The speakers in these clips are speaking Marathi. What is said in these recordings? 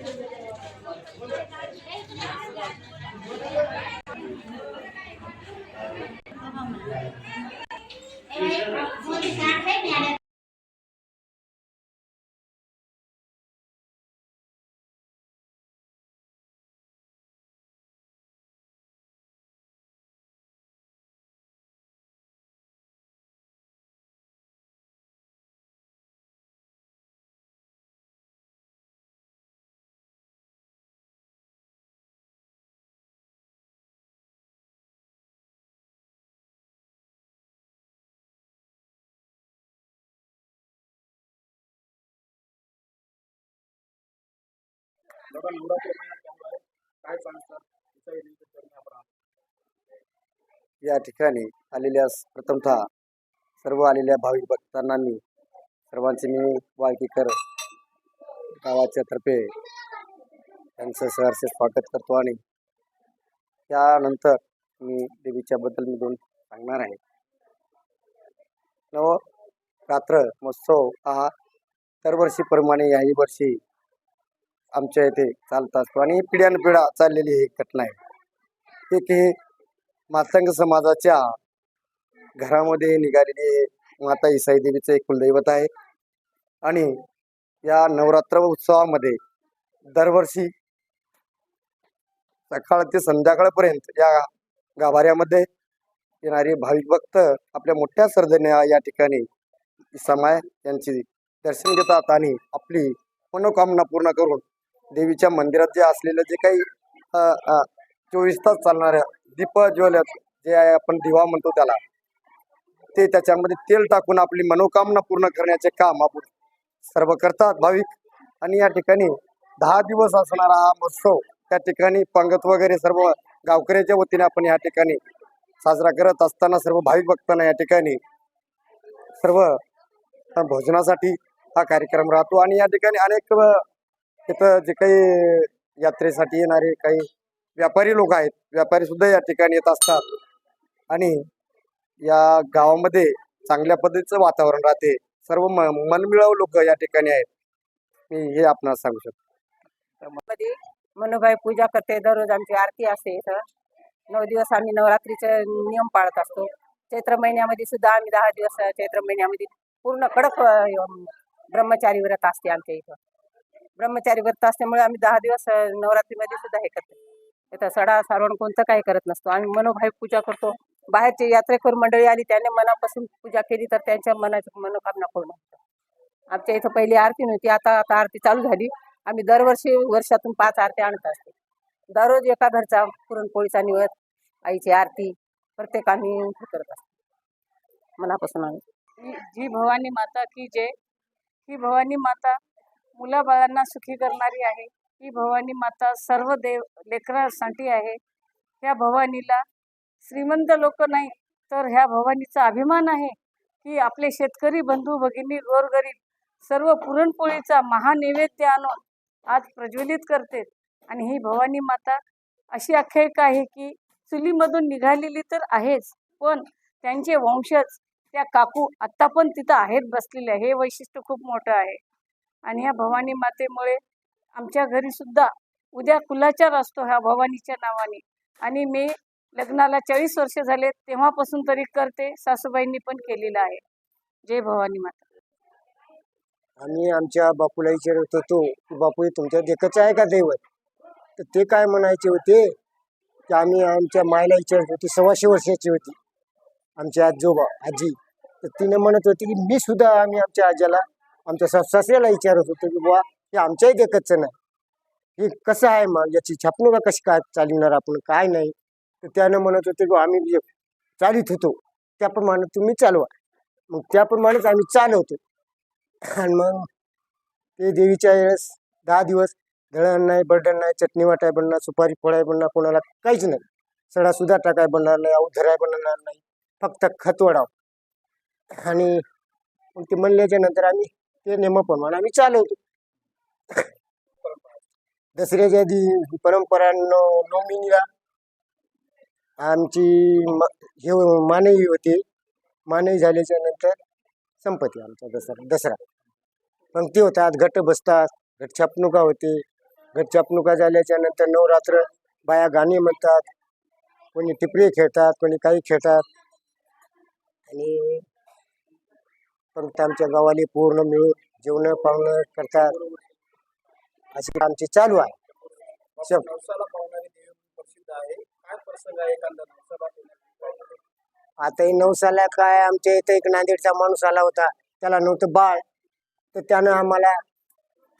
बाबा नवरात्र महिना चालू काय सांगतात या ठिकाणी आलेल्या प्रथमतः सर्व आलेल्या भाविक भक्तांना सर्वांचे मी वाळकीकर गावाच्या तर्फे त्यांचं सहर्ष स्वागत करतो आणि त्यानंतर मी देवीच्या बद्दल मी दोन सांगणार आहे. नव रात्र महोत्सव हा दरवर्षीप्रमाणे याही वर्षी आमच्या इथे चालत असतो. आणि पिढ्यानपिढ्या चाललेली ही घटना आहे. एक हे मातंग समाजाच्या घरामध्ये निघालेली माता इसाई देवीचं एक कुलदैवत आहे. आणि या नवरात्र उत्सवामध्ये दरवर्षी सकाळ ते संध्याकाळपर्यंत या गाभाऱ्यामध्ये येणारे भाविक भक्त आपल्या मोठ्या सर्जने या ठिकाणी समाय यांची दर्शन घेतात आणि आपली मनोकामना पूर्ण करून देवीच्या मंदिरात जे असलेलं जे काही चोवीस तास चालणाऱ्या दीप ज्वलत जे आहे आपण दिवा म्हणतो त्याला ते त्याच्यामध्ये तेल टाकून आपली मनोकामना पूर्ण करण्याचे काम आपण सर्व करतात भाविक. आणि या ठिकाणी दहा दिवस असणारा हा महोत्सव त्या ठिकाणी पंगत वगैरे सर्व गावकऱ्याच्या वतीने आपण या ठिकाणी साजरा करत असताना सर्व भाविक भक्तांना या ठिकाणी सर्व भोजनासाठी हा कार्यक्रम राहतो. आणि या ठिकाणी अनेक तिथं जे काही यात्रेसाठी येणारे काही व्यापारी लोक आहेत व्यापारी सुद्धा या ठिकाणी येत असतात. आणि या गावामध्ये चांगल्या पद्धतीचं वातावरण राहते. सर्व म मनमिळाव लोक या ठिकाणी आहेत. मी हे आपणास सांगू शकतो. मध्ये मनोबाई पूजा करते दररोज आमची आरती असते इथं. नऊ दिवस आम्ही नवरात्रीचे नियम पाळत असतो. चैत्र महिन्यामध्ये सुद्धा आम्ही दहा दिवस चैत्र महिन्यामध्ये पूर्ण कडक ब्रह्मचारी व्रत असते आमच्या इथं. ब्रह्मचारी व्रत असल्यामुळे आम्ही दहा दिवस नवरात्रीमध्ये सुद्धा हे करतो. आता सडा सारवण कोणतं काही करत नसतो. आम्ही मनोभावी पूजा करतो. बाहेरचे यात्रेकरू मंडळी आली त्याने मनापासून पूजा केली तर त्यांच्या मनाची मनोकामना पूर्ण होते. आमच्या इथं पहिली आरती नव्हती. आता आता आरती चालू झाली. आम्ही दरवर्षी वर्षातून पाच आरती आणत असतो. दररोज एका घरचा पुरणपोळीचा निवड आईची आरती प्रत्येक आम्ही हे करत असतो. मनापासून आम्ही. जी भवानी माता की जय. ही भवानी माता मुलाबाळांना सुखी करणारी आहे. ही भवानी माता सर्व देव लेकरांसाठी आहे. ह्या भवानीला श्रीमंत लोक नाही तर ह्या भवानीचा अभिमान आहे की आपले शेतकरी बंधू भगिनी गोरगरीब सर्व पुरणपोळीचा महानैवेद्य आणून आज प्रज्वलित करते. आणि ही भवानी माता अशी आख्यायिका आहे की चुलीमधून निघालेली तर आहेच पण त्यांचे वंशज त्या काकू आत्ता पण तिथं आहेत बसलेले. हे वैशिष्ट्य खूप मोठं आहे. आणि ह्या भवानी मातेमुळे आमच्या घरी सुद्धा उद्या कुलाचार असतो ह्या भवानीच्या नावाने. आणि मी लग्नाला चाळीस वर्ष झाले तेव्हापासून तरी करते सासूबाईंनी पण केलेलं आहे. जय भवानी माता. आम्ही आमच्या बापूला विचारत होतो की बापू तुमच्या देखच आहे का दैवत? तर ते काय म्हणायचे होते? की आम्ही आमच्या मायला विचारत होती सव्वाशे वर्षाची होती. आमची आजोबा आजी. तर तिने म्हणत होती की मी सुद्धा आम्ही आमच्या आज्याला आमच्या सासऱ्याला विचारत होतो की बुवा हे आमच्याही देखतचं नाही. हे कसं आहे मग? याची छापणुका कशी काय चालवणार आपण काय नाही. तर त्यानं म्हणत होते की आम्ही जे चालित होतो त्याप्रमाणे तुम्ही चालवा. मग त्याप्रमाणेच आम्ही चालवतो. आणि मग ते देवीच्या वेळेस दहा दिवस दळण नाही बर्डन नाही चटणी वाटाय बनणार सुपारी फोडाय बनणार कोणाला काहीच नाही. सडासुद्धा टाकाय बनणार नाही अवधराय बनणार नाही फक्त खत वडाव. आणि मग ते म्हणल्याच्या नंतर आम्ही ते नेमप्रमाणे आम्ही चालवतो. दसऱ्याच्या आधी परंपरा नोमिनीला आमची हे मानवी होते. मानवी झाल्याच्यानंतर संपत्ती आमचा दसरा दसरा. पंक्ती होतात घट बसतात घट छापणुका होते. घटचापणुका झाल्याच्यानंतर नवरात्र बाया गाणी म्हणतात. कोणी टिपरी खेळतात कोणी काही खेळतात. आणि परत आमच्या गावाले पूर्ण मिळून जेवण पावणं करतात असे आमचे चालू आहे? आता हे नवसाला काय? आमच्या इथं एक नांदेडचा माणूस आला होता. त्याला नव्हतं बाळ. तर त्यानं आम्हाला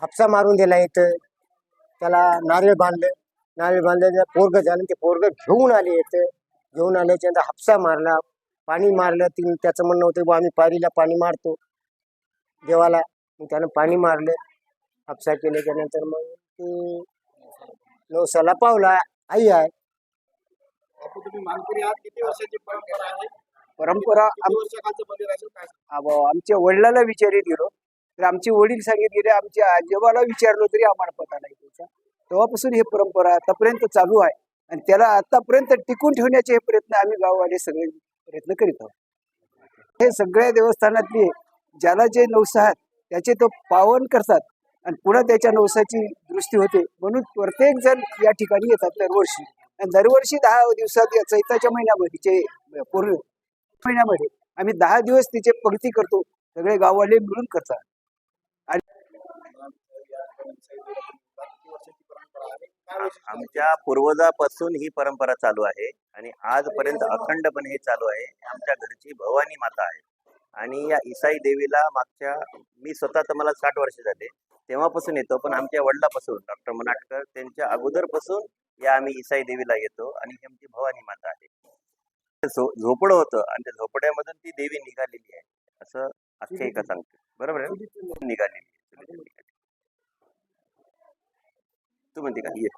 हापसा मारून दिला इथं. त्याला नारळ बांधलं. नारळ बांधलं पोरग झालं ते पोरग घेऊन आले इथं. घेऊन आल्याच्या हापसा मारला. पाणी मारलं ती त्याचं म्हणणं होतं बुवा आम्ही पारीला पाणी मारतो देवाला. त्यानं पाणी मारलं हापसा केल्याच्यानंतर मग ते नवसाला पावला. आई आहे? परंपरा आमच्या वडिलाला विचारित गेलो तर आमचे वडील सांगितले आमच्या आजोबाला विचारलो तरी आम्हाला पता नाही त्याचा तेव्हापासून ही परंपरा आतापर्यंत चालू आहे. आणि त्याला आतापर्यंत टिकून ठेवण्याचे हे प्रयत्न आम्ही गाववाले सगळे प्रयत्न करीत आहोत. हे सगळ्या देवस्थानातले ज्याला जे नवसाहात आहेत त्याचे तो पावन करतात आणि पुन्हा त्याच्या नवसाची दृष्टी होते. म्हणून प्रत्येक जण या ठिकाणी येतात दरवर्षी. आणि दरवर्षी दहा दिवसात या चैताच्या महिन्यामध्ये जे पूर्ण महिन्यामध्ये आम्ही दहा दिवस तिचे पंक्ती करतो. सगळे गाववाले मिळून करतात. आणि वर्षाची परंपरा आहे काय वैशिष्ट्य आहे? आमच्या पूर्वजापासून ही परंपरा चालू आहे आणि आजपर्यंत अखंडपणे हे चालू आहे. आमच्या घरची भवानी माता आहे. आणि या इसाई देवीला मागच्या मी स्वतः तर मला साठ वर्ष झाले. तेव्हापासून येतो पण आमच्या वडिलापासून डॉक्टर मनाटकर त्यांच्या अगोदरपासून या आम्ही इसाई देवीला येतो आणि ही आमची भवानी माता आहे. झो- झोपडं होतं आणि त्या झोपड्यामधून ती देवी निघालेली आहे. असं आख्यायिका सांगते बरोबर आहे निघालेली आहे. तू म्हणते का?